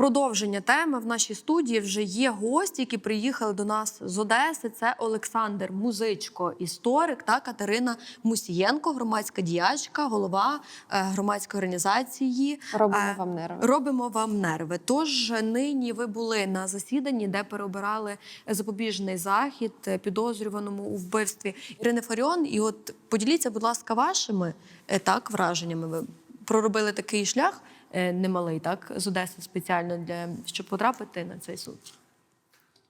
продовження теми в нашій студії вже є гості, які приїхали до нас з Одеси. Це Олександр Музичко, історик та Катерина Мусієнко, громадська діячка, голова е, громадської організації. Робимо Е, вам нерви. Робимо вам нерви. Тож нині ви були на засіданні, де переобирали запобіжний захід е, підозрюваному у вбивстві Ірини Фаріон. І от поділіться, будь ласка, вашими так враженнями. Ви проробили такий шлях немалий, так з Одеси спеціально для щоб потрапити на цей суд.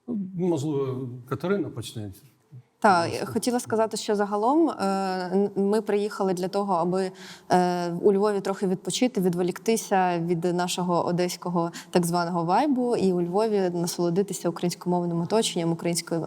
Ну, Можливо, Катерина почне. Так, хотіла сказати, що загалом е, ми приїхали для того, аби е, у Львові трохи відпочити, відволіктися від нашого одеського так званого вайбу, і у Львові насолодитися українськомовним оточенням, українським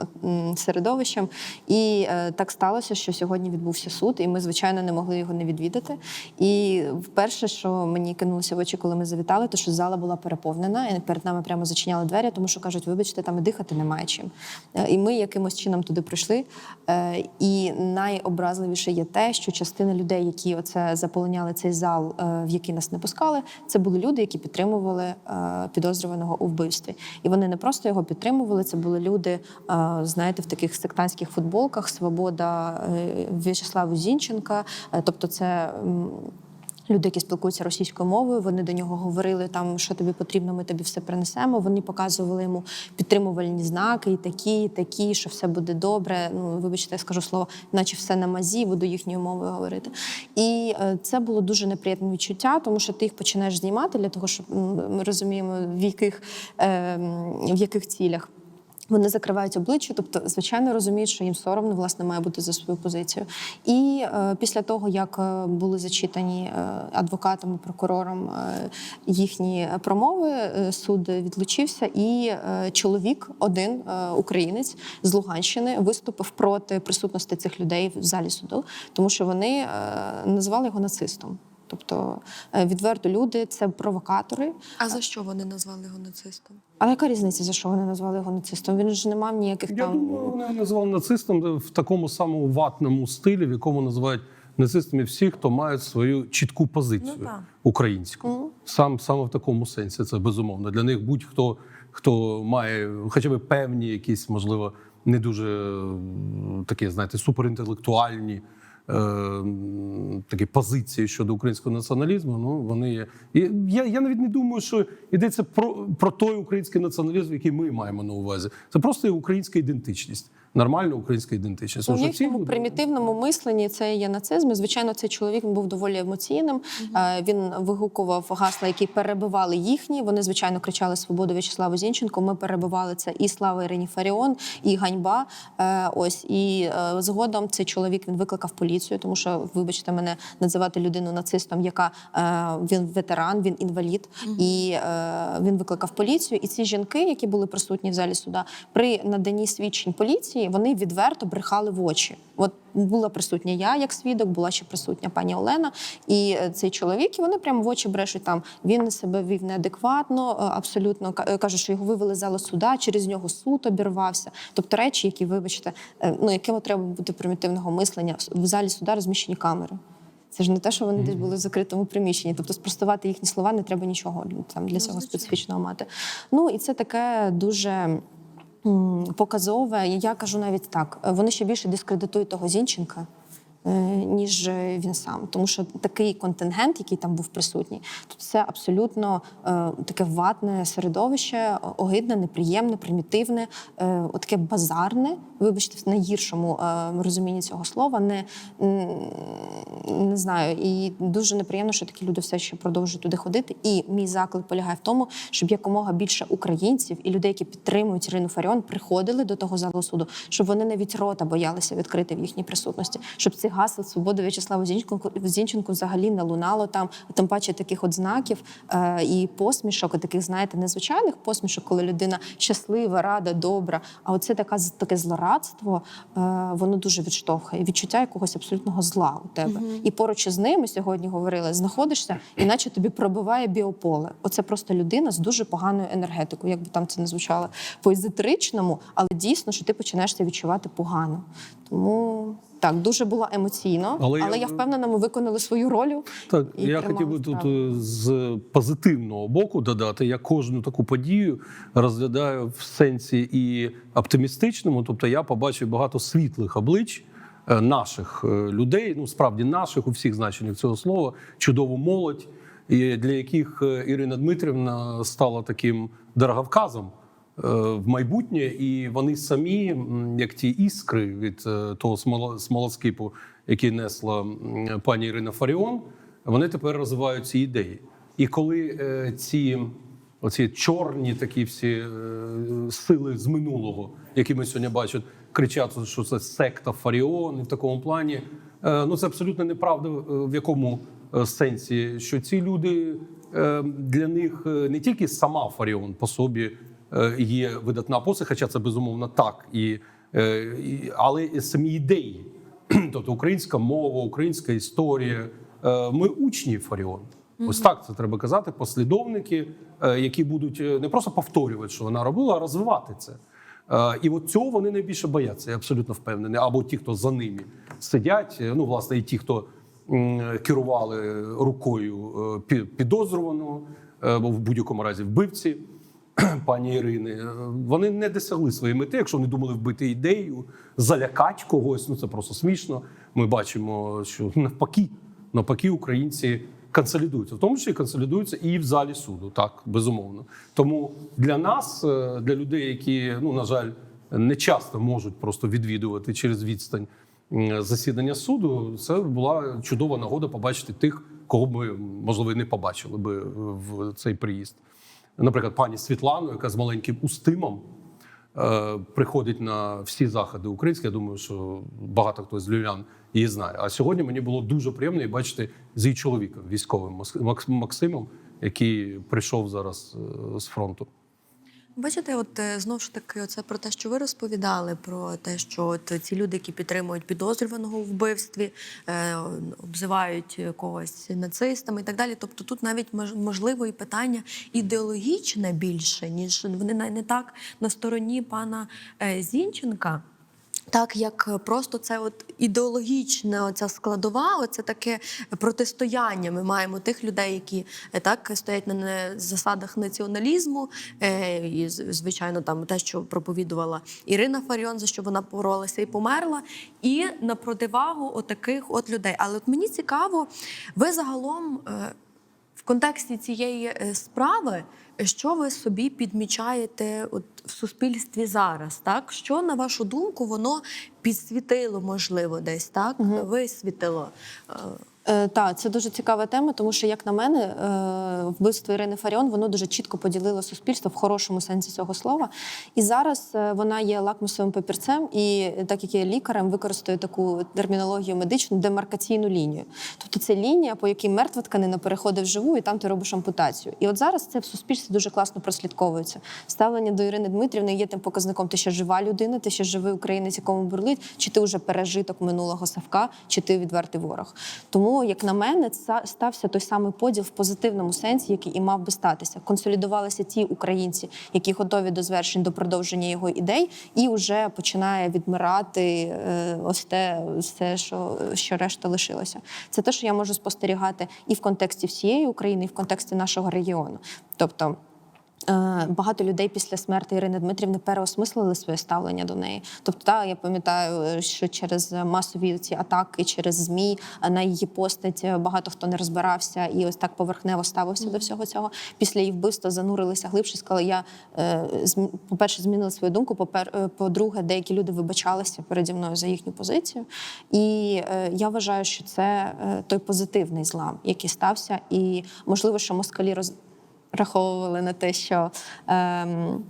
середовищем. І е, так сталося, що сьогодні відбувся суд, і ми, звичайно, не могли його не відвідати. І вперше, що мені кинулося в очі, коли ми завітали, то що зала була переповнена, і перед нами прямо зачиняли двері, тому що кажуть, вибачте, там і дихати немає чим. Е, І ми якимось чином туди прийшли. Е, І найобразливіше є те, що частина людей, які оце заполоняли цей зал, е, в який нас не пускали, це були люди, які підтримували е, підозрюваного у вбивстві. І вони не просто його підтримували, це були люди, знаєте, в таких сектантських футболках Свобода В'ячеславу Зінченка. Тобто, це. Люди, які спілкуються російською мовою, вони до нього говорили там, що тобі потрібно, ми тобі все принесемо. Вони показували йому підтримувальні знаки, і такі, і такі, що все буде добре. Ну, вибачте, я скажу слово, наче все на мазі, буду їхньою мовою говорити. І е, це було дуже неприємне відчуття, тому що ти їх починаєш знімати для того, щоб ми розуміємо, в яких, е, в яких цілях. Вони закривають обличчя, тобто, звичайно, розуміють, що їм соромно власне має бути за свою позицію. І е, після того, як е, були зачитані е, адвокатом прокурором е, їхні промови, е, суд відлучився, і е, чоловік, один е, українець з Луганщини, виступив проти присутності цих людей в залі суду, тому що вони е, називали його нацистом. Тобто е, відверто люди це провокатори. А за що вони назвали його нацистом? А яка різниця, за що вони назвали його нацистом? Він ж не мав ніяких Я там. думаю, вони назвали нацистом в такому самому ватному стилі, в якому називають нацистами всі, хто мають свою чітку позицію Ну, українську. Сам саме в такому сенсі це безумовно. Для них будь-хто хто має хоча б певні якісь, можливо, не дуже е, такі, знаєте, суперінтелектуальні. Е, Такі позиції щодо українського націоналізму, ну вони є. І я, я навіть не думаю, що йдеться про, про той український націоналізм, який ми маємо на увазі. Це просто українська ідентичність, нормальна українська ідентичність. У Тому їхньому люди- примітивному мисленні це є нацизм. Звичайно, цей чоловік був доволі емоційним. Е, Він вигукував гасла, які перебивали їхні. Вони, звичайно, кричали Свободу В'ячеславу Зінченко. Ми перебивали це і слава Ірині Фаріон, і ганьба. Е, Ось і е, згодом цей чоловік він викликав поліцію, тому що, вибачте, мене називати людину нацистом, яка він ветеран, він інвалід, і е, він викликав поліцію. І ці жінки, які були присутні в залі суда, при наданні свідчень поліції, вони відверто брехали в очі. От була присутня я як свідок, була ще присутня пані Олена, і е, цей чоловік, і вони прямо в очі брешуть там. Він себе вів неадекватно, е, абсолютно е, каже, що його вивели з залу суда, через нього суд обірвався. Тобто речі, які, вибачте, ну якими треба бути примітивного мислення. В залі суда розміщені камери. Це ж не те, що вони десь були в закритому приміщенні. Тобто спростувати їхні слова не треба нічого там для цього звичайно. специфічного мати. Ну і це таке дуже. Показове, І я кажу навіть так: е, вони ще більше дискредитують того Зінченка, ніж е, він сам. Тому що такий контингент, який там був присутній, то це абсолютно е, таке ватне середовище, огидне, неприємне, примітивне, е, таке базарне, вибачте, в найгіршому е, розумінні цього слова, не, не знаю. І дуже неприємно, що такі люди все ще продовжують туди ходити. І мій заклик полягає в тому, щоб якомога більше українців і людей, які підтримують Ірину Фаріон, приходили до того залу суду, щоб вони навіть рота боялися відкрити в їхній присутності, щоб цих гасел свободи В'ячеславу Зінченку, взагалі не лунало там, тим паче таких от знаків е, і посмішок, таких, знаєте, незвичайних посмішок, коли людина щаслива, рада, добра. А оце така таке злорадство, е, воно дуже відштовхує. Відчуття якогось абсолютного зла у тебе. І поруч із ними сьогодні говорили, знаходишся, іначе тобі пробиває біополе. Оце просто людина з дуже поганою енергетикою, як би там це не звучало по езотеричному, але дійсно, що ти починаєш це відчувати погано. Тому Так, дуже було емоційно, Але але, я- я впевнена, ми виконали свою роль. Так, І я хотів би тут справу. е, з позитивного боку додати. Я кожну таку подію розглядаю в сенсі і оптимістичному. Тобто я побачив багато світлих облич е, наших е, людей, ну справді наших у всіх значеннях цього слова, чудову молодь, для яких Ірина Дмитрівна стала таким дороговказом. Е, В майбутнє, і вони самі, як ті іскри від е, того смоло- смолоскипу, який несла пані Ірина Фаріон, вони тепер розвивають ці ідеї. І коли е, ці оці чорні такі всі сили з минулого, які ми сьогодні бачимо, кричать, що це секта Фаріон, і в такому плані, ну це абсолютно неправда. В якому сенсі, що ці люди для них не тільки сама Фаріон по собі є видатна постать, хоча це безумовно так, і, е, і, але і самі ідеї. Тобто українська мова, українська історія. Е, Ми учні Фаріон. Ось так це треба казати. Послідовники, е, які будуть е, не просто повторювати, що вона робила, а розвивати це. Е, І от цього вони найбільше бояться, я абсолютно впевнений. Або ті, хто за ними сидять, е, ну власне, і ті, хто керували рукою е, підозрюваного, е, або в будь-якому разі вбивці пані Ірини, е, вони не досягли своєї мети, якщо вони думали вбити ідею, залякати когось. Ну це просто смішно. Ми бачимо, що навпаки, навпаки, українці консолідуються, в тому числі консолідуються і в залі суду, так безумовно. Тому для нас, е, для людей, які ну на жаль не часто можуть просто відвідувати через відстань засідання суду, це була чудова нагода побачити тих, кого ми можливо не побачили би в цей приїзд наприклад, пані Світлану, яка з маленьким устимом е, приходить на всі заходи українські. Я думаю, що багато хто з львів'ян її знає. А сьогодні мені було дуже приємно її бачити з її чоловіком, військовим Максимом, який прийшов зараз е, з фронту. Бачите, от е, знову ж таки, оце про те, що ви розповідали, про те, що от ці люди, які підтримують підозрюваного у вбивстві, е, обзивають когось нацистами і так далі. Тобто тут навіть мож- можливо і питання ідеологічне більше, ніж вони не так на стороні пана е, Зінченка. Так як просто це от ідеологічна оця складова, оце таке протистояння. Ми маємо тих людей, які е, так стоять на засадах націоналізму, е, і звичайно, там те, що проповідувала Ірина Фаріон, за що вона боролася і померла, і на противагу отаких от людей. Але от мені цікаво, ви загалом. е, в контексті цієї е, справи, що ви собі підмічаєте от в суспільстві зараз? Так що на вашу думку воно підсвітило, можливо, десь так висвітило? Е, так, це дуже цікава тема, тому що, як на мене, е, вбивство Ірини Фаріон воно дуже чітко поділило суспільство в хорошому сенсі цього слова. І зараз е, вона є лакмусовим папірцем, і так як я лікарем, використаю таку термінологію медичну демаркаційну лінію. Тобто це лінія, по якій мертва тканина переходить в живу, і там ти робиш ампутацію. І от зараз це в суспільстві дуже класно прослідковується. Ставлення до Ірини Дмитрівни є тим показником, ти ще жива людина, ти ще живий українець, якому бурлить, чи ти вже пережиток минулого Савка, чи ти відвертий ворог. Тому, як на мене, стався той самий поділ в позитивному сенсі, який і мав би статися. Консолідувалися ті українці, які готові до звершень до продовження його ідей, і вже починає відмирати е, ось те, все, що, що решта лишилося. Це те, що я можу спостерігати і в контексті всієї України, і в контексті нашого регіону. Тобто. Е, Багато людей після смерті Ірини Дмитрівни переосмислили своє ставлення до неї. Тобто, та, я пам'ятаю, е, що через масові ці атаки, через змі е, на її постать багато хто не розбирався і ось так поверхнево ставився до всього цього. Після її вбивства занурилися глибше. Сказали, я е, по-перше, змінила свою думку. попер- е, По-друге, деякі люди вибачалися переді мною за їхню позицію. І я вважаю, що це той позитивний злам, який стався, і можливо, що москалі роз раховували на те, що. Ем,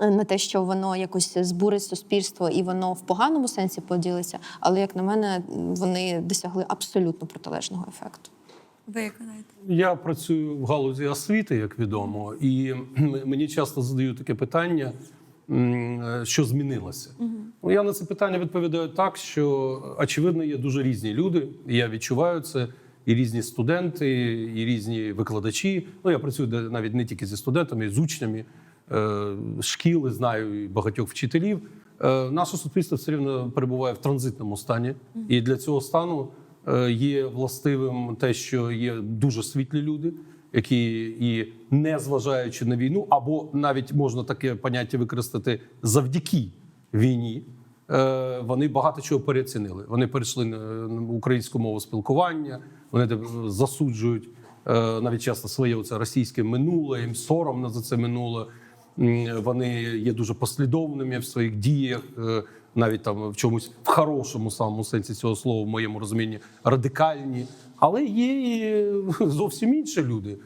на те, що воно якось збурить суспільство і воно в поганому сенсі поділиться, але як на мене, вони досягли абсолютно протилежного ефекту. ви як гадаєте? Я працюю в галузі освіти, як відомо, і мені часто задають таке питання, е, що змінилося. Ну, Я на це питання відповідаю так, що очевидно є дуже різні люди. і Я відчуваю це. І різні студенти, і різні викладачі. Ну я працюю навіть не тільки зі студентами, з учнями. е, шкіл, знаю і багатьох вчителів. Е, Наше суспільство все рівно перебуває в транзитному стані, і для цього стану е, є властивим те, що є дуже світлі люди, які і не зважаючи на війну, або навіть можна таке поняття використати завдяки війні. Е, Вони багато чого переоцінили. Вони перейшли на українську мову спілкування, вони засуджують е, навіть часто своє оце російське минуле, їм соромно за це минуле. Вони є дуже послідовними в своїх діях, е, навіть там в чомусь в хорошому самому сенсі цього слова, в моєму розумінні, радикальні. Але є і зовсім інші люди.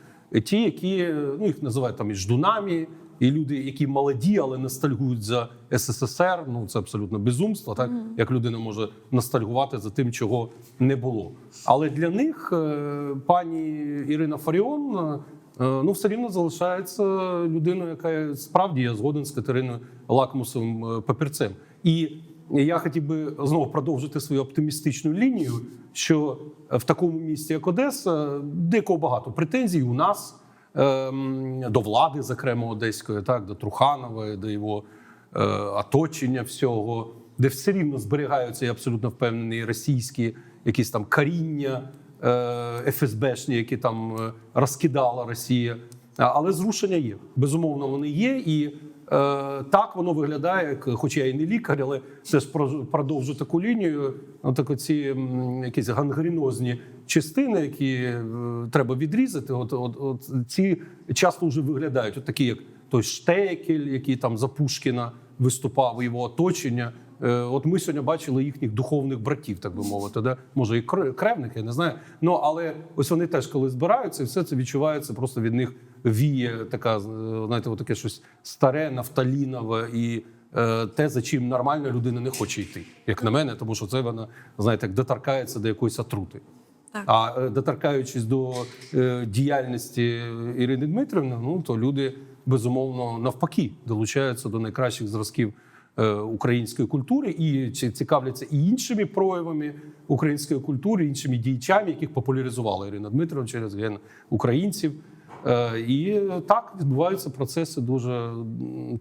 Ті, які ну їх називають там і ждунами, і люди, які молоді, але ностальгують за СССР. Ну це абсолютно безумство, так як людина може ностальгувати за тим, чого не було. Але для них е, пані Ірина Фаріон е, ну все рівно залишається людиною, яка справді я згоден з Катериною лакмусовим е, папірцем. І я хотів би знову продовжити свою оптимістичну лінію, що в такому місті, як Одеса, деякого багато претензій у нас до влади, зокрема одеської, так до Труханової, до його е, оточення всього, де все рівно зберігаються, я абсолютно впевнений, російські якісь там каріння е, ФСБшні, які там е, розкидала Росія. Але зрушення є. Безумовно, вони є. І так воно виглядає, як, хоч я і не лікар, але все ж про- продовжу таку лінію. Отак оці якісь гангренозні частини, які е, треба відрізати. От, от, от ці часто вже виглядають, от такі, як той Штекель, який там за Пушкіна виступав, його оточення. Е, От ми сьогодні бачили їхніх духовних братів, так би мовити, да? може і кр- кревних, я не знаю. Ну але ось вони теж, коли збираються, і все це відчувається, просто від них віє така, знаєте, таке щось старе, нафталінове і е, те, за чим нормальна людина не хоче йти, як на мене, тому що це вона, знаєте, доторкається до якоїсь отрути. Так. А е, доторкаючись до е, діяльності Ірини Дмитрівни, ну то люди безумовно навпаки долучаються до найкращих зразків української культури і цікавляться і іншими проявами української культури, іншими діячами, яких популяризувала Ірина Дмитрівна через ген українців. Е, І так відбуваються процеси дуже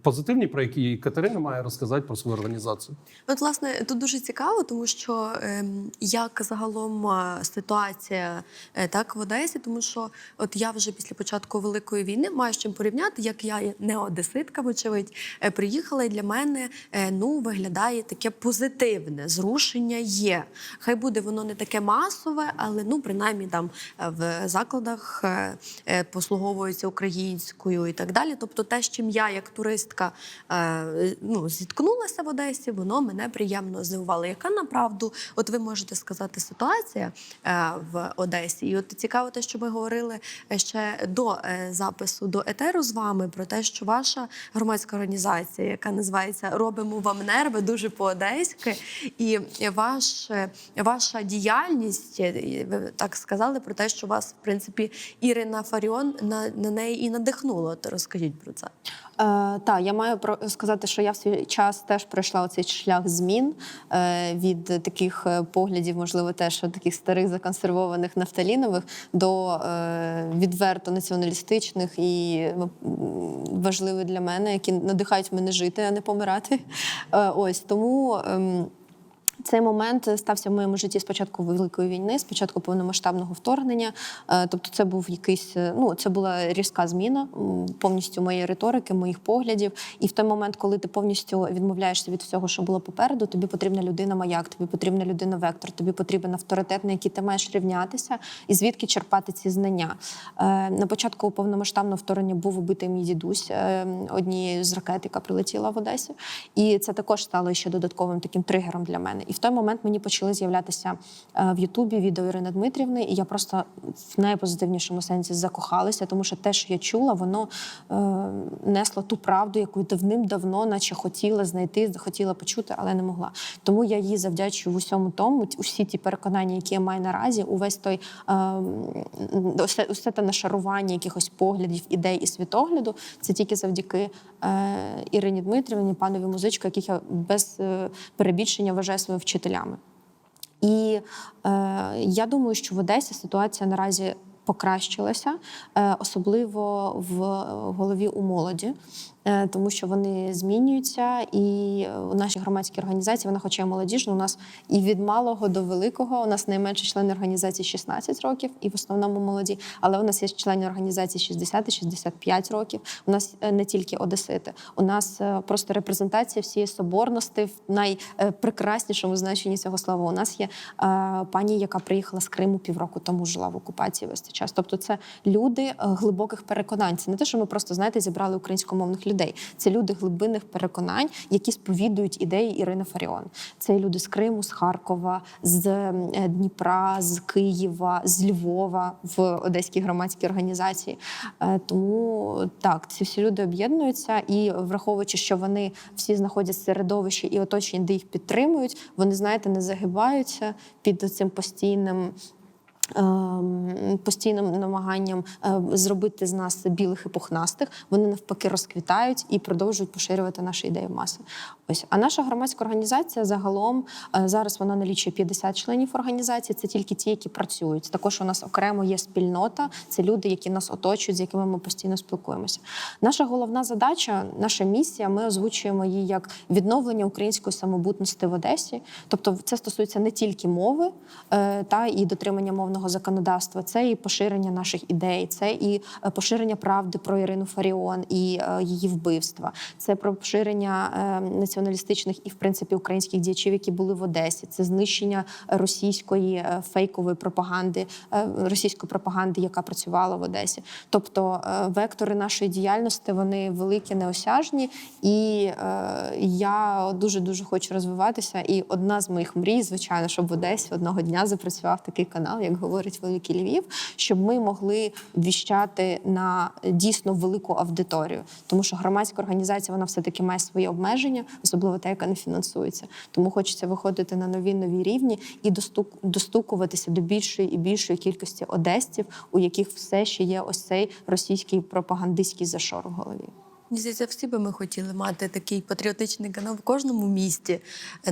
позитивні, про які Катерина має розказати про свою організацію. От, власне, тут дуже цікаво, тому що ем, як загалом е, ситуація е, так в Одесі, тому що от я вже після початку великої війни маю з чим порівняти, як я не одеситка, вочевидь, приїхала, і для мене ну виглядає таке позитивне зрушення. Є хай буде воно не таке масове, але ну принаймні там в закладах е, послуговуються українською і так далі. Тобто, те, з чим я як туристка е, ну, зіткнулася в Одесі, воно мене приємно здивувало. Яка направду, от ви можете сказати, ситуація е, в Одесі? І от цікаво, те, що ми говорили ще до е, запису до етеру з вами про те, що ваша громадська організація, яка називається Робимо вам нерви, дуже по-одеськи, і ваш, е, ваша діяльність, е, ви так сказали про те, що вас, в принципі, Ірина Фаріон на, на неї і надихнуло. От розкажіть про це. Е, так, я маю про сказати, що я в свій час теж пройшла оцей шлях змін е, від таких е, поглядів, можливо, теж таких старих законсервованих нафталінових до е, відверто націоналістичних і важливих для мене, які надихають мене жити, а не помирати. Е, ось тому. ем, цей момент стався в моєму житті з початку великої війни, з початку повномасштабного вторгнення. Е, Тобто, це був якийсь, е, ну це була різка зміна повністю моєї риторики, моїх поглядів. І в той момент, коли ти повністю відмовляєшся від всього, що було попереду, тобі потрібна людина маяк, тобі потрібна людина вектор, тобі потрібен авторитет, на який ти маєш рівнятися, і звідки черпати ці знання. Е, На початку повномасштабного вторгнення був убитий мій дідусь однією з ракет, яка прилетіла в Одесі. І це також стало ще додатковим таким тригером для мене. І в той момент мені почали з'являтися е, в Ютубі відео Ірини Дмитрівни, і я просто в найпозитивнішому сенсі закохалася, тому що те, що я чула, воно е, несло ту правду, яку давним-давно, наче хотіла знайти, хотіла почути, але не могла. Тому я їй завдячую в усьому тому, усі ті переконання, які я маю наразі, увесь той е, усе, усе те нашарування якихось поглядів, ідей і світогляду. Це тільки завдяки е, Ірині Дмитрівні, панові музичку, яких я без е, перебільшення вважаю своїми вчителями. І е, я думаю, що в Одесі ситуація наразі покращилася, е, особливо в голові у молоді. е, Тому що вони змінюються, і е, у нашій громадській організації вона, хоча й молодіжна, у нас і від малого до великого. У нас найменші члени організації 16 років, і в основному молоді. Але у нас є члени організації 60 і 65 років. У нас е, не тільки одесити. У нас е, просто репрезентація всієї соборності в найпрекраснішому значенні цього слова. У нас є е, пані, яка приїхала з Криму півроку тому, жила в окупації цей час. Тобто, це люди е, глибоких переконань. Це не те, що ми просто знаєте, зібрали українськомовних людей. Це люди глибинних переконань, які сповідують ідеї Ірини Фаріон. Це люди з Криму, з Харкова, з е, Дніпра, з Києва, з Львова в Одеській громадській організації. Е, Тому так, ці всі люди об'єднуються, і враховуючи, що вони всі знаходяться в середовищі і оточенні, де їх підтримують, вони знаєте, не загибаються під цим постійним. Ем, Постійним намаганням е, зробити з нас білих і пухнастих, вони навпаки розквітають і продовжують поширювати наші ідеї маси. Ось а наша громадська організація загалом е, зараз вона налічує 50 членів організації. Це тільки ті, які працюють. Також у нас окремо є спільнота. Це люди, які нас оточують, з якими ми постійно спілкуємося. Наша головна задача, наша місія. Ми озвучуємо її як відновлення української самобутності в Одесі. Тобто, це стосується не тільки мови е, та і дотримання мовного законодавства, це і поширення наших ідей, це і е, поширення правди про Ірину Фаріон і е, її вбивства. Це про поширення е, націоналістичних і, в принципі, українських діячів, які були в Одесі. Це знищення російської фейкової пропаганди, російської пропаганди, яка працювала в Одесі. Тобто вектори нашої діяльності вони великі, неосяжні, і я дуже дуже хочу розвиватися. І одна з моїх мрій, звичайно, щоб в Одесі одного дня запрацював такий канал, як говорить Великий Львів, щоб ми могли віщати на дійсно велику аудиторію, тому що громадська організація вона все таки має свої обмеження, особливо та, яка не фінансується. Тому хочеться виходити на нові нові рівні і достук, достукуватися до більшої і більшої кількості одесців, у яких все ще є ось цей російський пропагандистський зашор в голові. Здається, всі би ми хотіли мати такий патріотичний канал в кожному місті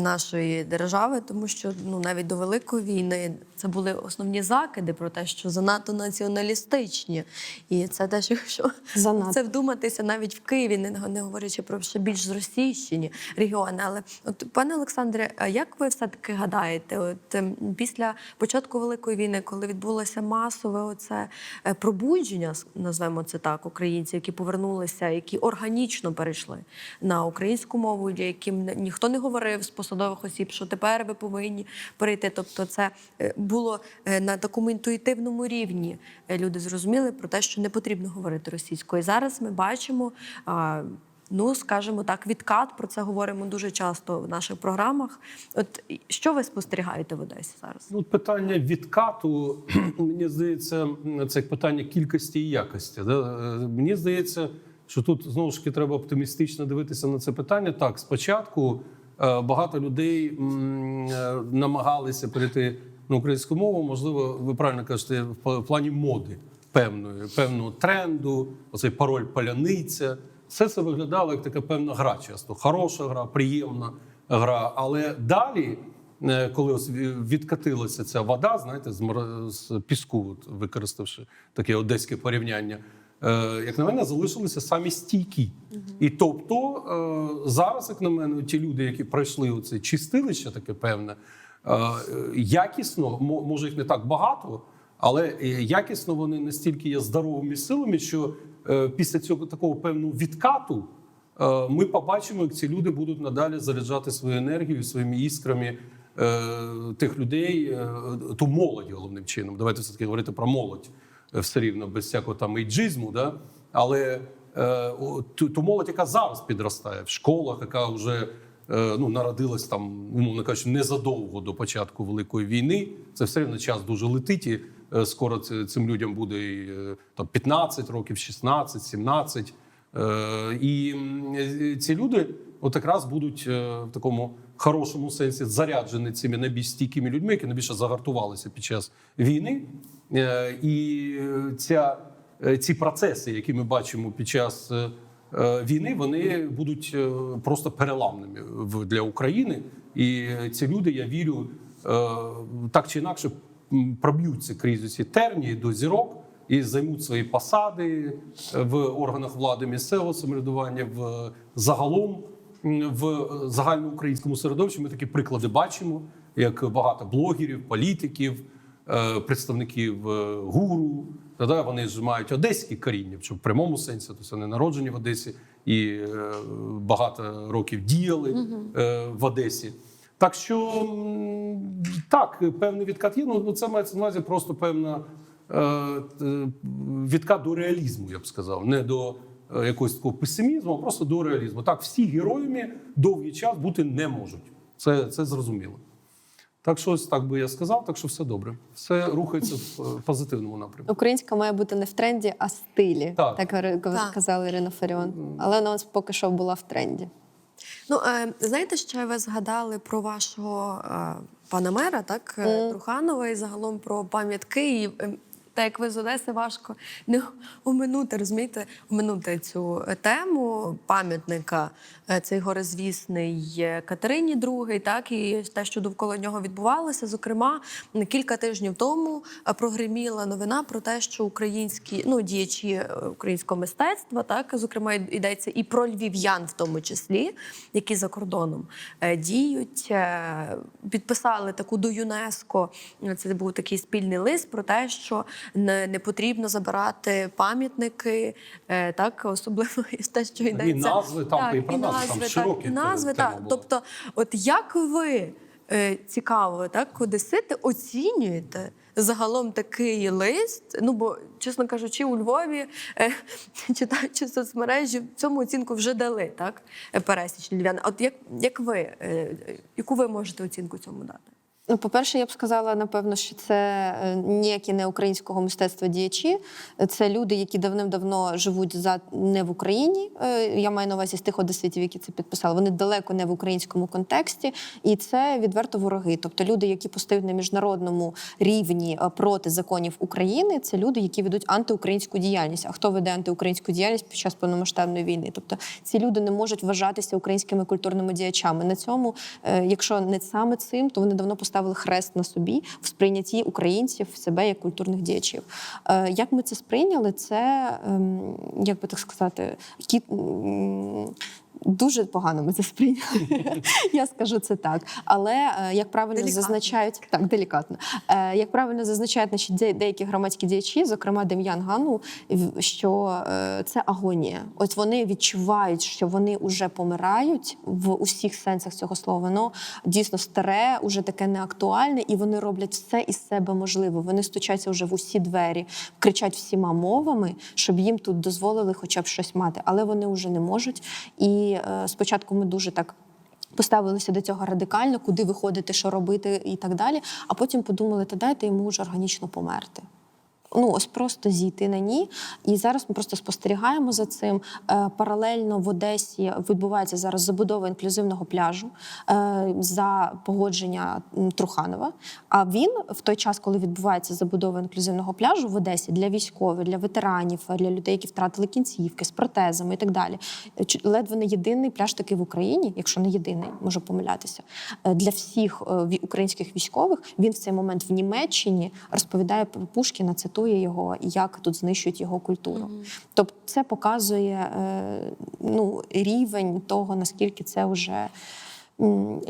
нашої держави, тому що ну навіть до великої війни це були основні закиди про те, що занадто націоналістичні, і це те, що Занадто. це вдуматися навіть в Києві, не, не говорячи про ще більш зросійщені регіони. Але от пане Олександре, а як ви все таки гадаєте, от ем, після початку великої війни, коли відбулося масове оце е, пробудження, назвемо це так, українців, які повернулися, які органічно перейшли на українську мову, яким ніхто не говорив з посадових осіб, що тепер ви повинні перейти. Тобто, це е, було е, на такому інтуїтивному рівні. Е, Люди зрозуміли про те, що не потрібно говорити російською. І зараз ми бачимо. Ну, скажімо так, відкат про це говоримо дуже часто в наших програмах. От що ви спостерігаєте в Одесі зараз? Ну, питання відкату, мені здається, це питання кількості і якості. Да? Мені здається, що тут знову ж таки треба оптимістично дивитися на це питання. Так, спочатку е, багато людей е, намагалися перейти на українську мову. Можливо, ви правильно кажете, в плані моди певної, певного тренду, оцей пароль паляниця. Все це виглядало як така певна гра, часто хороша гра, приємна гра. Але далі е, коли відкатилася ця вода, знаєте, з, піску, використавши таке одеське порівняння, як на мене, залишилися самі стійкі. І тобто е, зараз, як на мене, ті люди, які пройшли оце чистилище, таке певне, е, якісно, мо- може їх не так багато, але е, якісно вони настільки є здоровими силами, що е, після цього такого певного відкату е, ми побачимо, як ці люди будуть надалі заряджати свою енергію своїми іскрами е, тих людей, е, ту молодь головним чином. Давайте все таки говорити про молодь е, все рівно, без всякого там ейджизму, да? але е, ту, молодь, яка зараз підростає в школах, яка вже е, ну, народилась там, умовно кажучи, незадовго до початку Великої війни. Це все рівно час дуже летить. І е, скоро цим людям буде і, е, там, 15 років, 16, 17. Е, І ці люди от якраз будуть е, в такому хорошому сенсі заряджені цими найбільш стійкими людьми, які найбільше загартувалися під час війни. Е, І е, ця, е, ці процеси, які ми бачимо під час війни, вони будуть просто переламними для України. І ці люди, я вірю, так чи інакше проб'ються крізь ці тернії до зірок і займуть свої посади в органах влади місцевого самоврядування, в загалом в загальноукраїнському середовищі. Ми такі приклади бачимо, як багато блогерів, політиків, е, представників е, гуру. Та-да, вони ж мають одеське коріння, в прямому сенсі, тобто вони народжені в Одесі і е, багато років діяли в Одесі. Так що так, певний відкат є. Ну це мається на увазі просто певна відкат до реалізму, я б сказав, не до якогось такого песимізму, а просто до реалізму. Так, всі героями довгий час бути не можуть. Це, це зрозуміло. Так що ось так би я сказав, так що все добре. Все рухається в е, позитивному напрямку. Українська має бути не в тренді, а в стилі. Так. Так, Так. казала Ірина Фаріон. Але вона поки що була в тренді. Ну, е, знаєте, що ви згадали про вашого е, пана мера, так, е, Труханова, і загалом про пам'ятки. І так як ви з Одеси важко не оминути, розумієте, оминути цю тему пам'ятника е, цей е, Катерині II, так, і те, що довкола нього відбувалося. Зокрема, кілька тижнів тому е, прогреміла новина про те, що українські ну, діячі е, українського мистецтва, так, зокрема, йдеться і про львів'ян, в тому числі, які за кордоном діють, підписали таку до ЮНЕСКо. Це був такий спільний лист про те, що не, не потрібно забирати пам'ятники, так особливо і те, що йдеться І назви там, так, і про назви, там так, назви, та. Тобто, от як ви е, цікаво, так, одесити, оцінюєте загалом такий лист? Ну, бо, чесно кажучи, у Львові, е, читаючи соцмережі, цьому оцінку вже дали, так? Пересічні львів'яни. От як, як ви, е, яку ви можете оцінку цьому дати? Ну, по-перше, я б сказала, напевно, що це е, ніякі не українського мистецтва діячі. Це люди, які давним-давно живуть за не в Україні. Е, Я маю на увазі з тих одеситів, які це підписали. Вони далеко не в українському контексті, і це відверто вороги. Тобто люди, які постають на міжнародному рівні е, проти законів України, це люди, які ведуть антиукраїнську діяльність. А хто веде антиукраїнську діяльність під час повномасштабної війни? Тобто ці люди не можуть вважатися українськими культурними діячами. На цьому, якщо не саме цим, то вони давно поставили хрест на собі в сприйнятті українців себе як культурних діячів. Е, Як ми це сприйняли? Це ем, як би так сказати, кіт. Дуже погано ми це сприйняли. Я скажу це так. Але е, як правильно Делікатно. зазначають, так делікатно. Е, Як правильно зазначають де- деякі громадські діячі, зокрема Дем'ян Гану, що е, це агонія. От вони відчувають, що вони вже помирають в усіх сенсах цього слова. Воно дійсно старе, уже таке неактуальне, і вони роблять все із себе можливе. Вони стучаться вже в усі двері, кричать всіма мовами, щоб їм тут дозволили хоча б щось мати, але вони вже не можуть. І е, спочатку ми дуже так. Поставилися до цього радикально, куди виходити, що робити і так далі. А потім подумали, та дайте йому вже органічно померти. Ну, ось просто зійти на ні. І зараз ми просто спостерігаємо за цим. Е, паралельно в Одесі відбувається зараз забудова інклюзивного пляжу е, за погодження Труханова. А він в той час, коли відбувається забудова інклюзивного пляжу в Одесі для військових, для ветеранів, для людей, які втратили кінцівки з протезами і так далі. Ледве не єдиний пляж такий в Україні, якщо не єдиний, можу помилятися. е, Для всіх українських військових він в цей момент в Німеччині розповідає про Пушкіна, цитує його, і як тут знищують його культуру. Тобто, це показує е, ну, рівень того, наскільки це вже.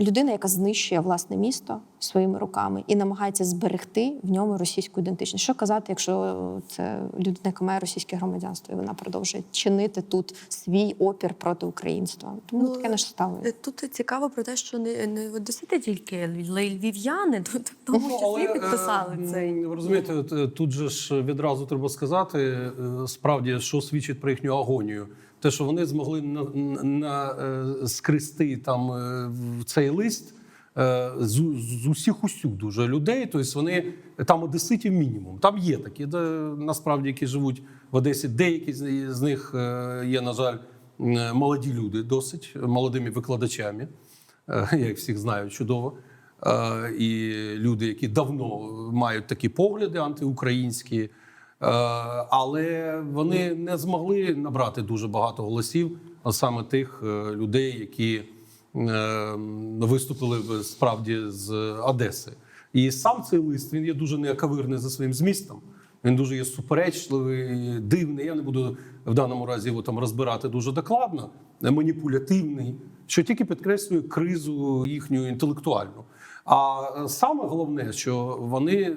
Людина, яка знищує власне місто своїми руками і намагається зберегти в ньому російську ідентичність. Що казати, якщо це людина, яка має російське громадянство, і вона продовжує чинити тут свій опір проти українства? Тому Ну, таке наше ставлення. Тут цікаво про те, що не, не одесити тільки львів'яни, тут в тому Ну, числі е, підписали цей. Ви розумієте, е, тут же ж відразу треба сказати, е, справді, що свідчить про їхню агонію. Те, що вони змогли на, на, е, скрести там е, цей лист е, з, з усіх усюд уже людей. Тобто вони там одеситів мінімум. Там є такі, де, насправді, які живуть в Одесі. Деякі з, них є, на жаль, молоді люди, досить молодими викладачами. Я їх всіх знаю чудово. І люди, які давно мають такі погляди антиукраїнські, але вони не змогли набрати дуже багато голосів, а саме тих е, людей, які е, виступили справді з Одеси. І сам цей лист він є дуже неаковирний за своїм змістом. Він дуже є суперечливий, дивний. Я не буду в даному разі його там розбирати дуже докладно, маніпулятивний, що тільки підкреслює кризу їхню інтелектуальну. А саме головне, що вони,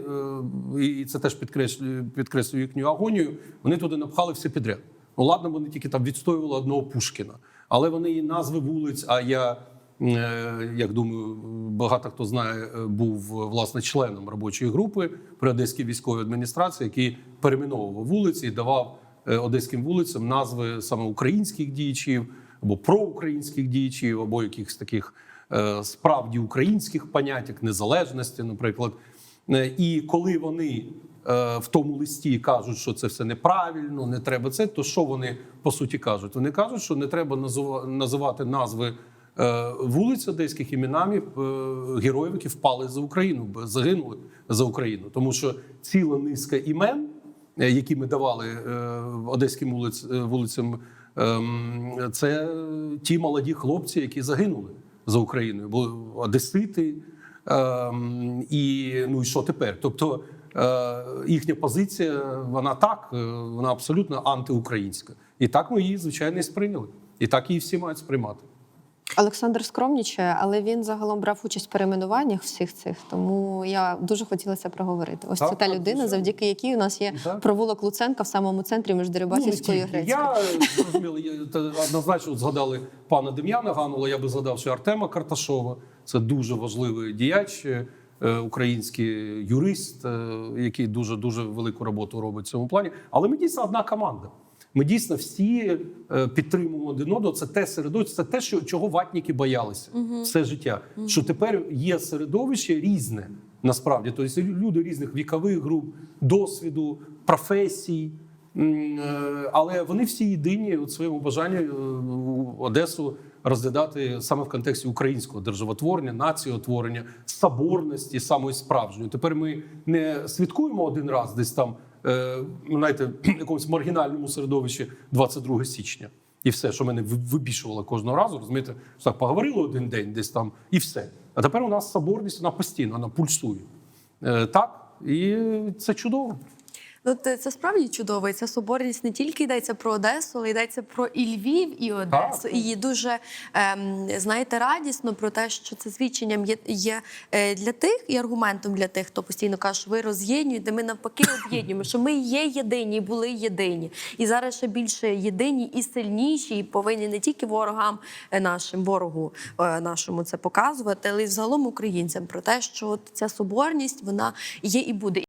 е, і це теж підкреслює, підкреслює їхню агонію, вони туди напхали все підряд. Ну ладно, вони тільки там відстоювали одного Пушкіна, але вони і назви вулиць. А я, е, як думаю, багато хто знає, е, був власне членом робочої групи при Одеській військовій адміністрації, який перейменовував вулиці і давав е, одеським вулицям назви саме українських діячів або проукраїнських діячів, або якихось таких е, справді українських понять, як незалежності, наприклад. Е, І коли вони е, в тому листі кажуть, що це все неправильно, не треба це, то що вони по суті кажуть? Вони кажуть, що не треба назива- називати назви е, вулиць одеських іменами е, героїв, які впали за Україну, загинули за Україну. Тому що ціла низка імен, е, які ми давали е, одеським е, вулицям, ем, це ті молоді хлопці, які загинули за Україною, бо одесити. Ем, і ну і що тепер? Тобто е, їхня позиція, вона так, е, вона абсолютно антиукраїнська. І так ми її, звичайно, і сприйняли. І так її всі мають сприймати. Олександр скромнічає, але він загалом брав участь в перейменуваннях всіх цих, тому я дуже хотіла це проговорити. Ось Так, це та так, людина, звичайно. завдяки якій у нас є Так. провулок Луценка в самому центрі між Дерибасівською і Ну, тільки. Грецькою. Я зрозуміло, однозначно згадали пана Дем'яна Ганула. Я би згадав ще Артема Карташова. Це дуже важливий діяч, е, український юрист, е, який дуже дуже велику роботу робить в цьому плані. Але ми дійсно одна команда. Ми дійсно всі е, підтримуємо один одного. Це те середовище, це те, що чого ватніки боялися все життя. Що тепер є середовище різне насправді. Тобто люди різних вікових груп, досвіду, професій. Е, Але вони всі єдині у своєму бажанні е, Одесу розглядати саме в контексті українського державотворення, націотворення, соборності самої справжньої. Тепер ми не святкуємо один раз десь там, знаєте, якомусь маргінальному середовищі 22 січня. І все, що мене ви- вибішувало кожного разу, розумієте, що так поговорили один день десь там, і все. А тепер у нас соборність, вона постійно, вона пульсує. Е, Так, і це чудово. Ну, це, це справді чудово. І ця соборність не тільки йдеться про Одесу, але йдеться про і Львів, і Одесу. Так. І дуже ем, знаєте радісно про те, що це свідченням є, є е, для тих і аргументом для тих, хто постійно каже, що ви роз'єднуєте. Ми навпаки об'єднуємо, що ми є єдині, були єдині. І зараз ще більше єдині і сильніші, і повинні не тільки ворогам е, нашим, ворогу е, нашому це показувати, але й взагалом українцям про те, що от ця соборність вона є і буде.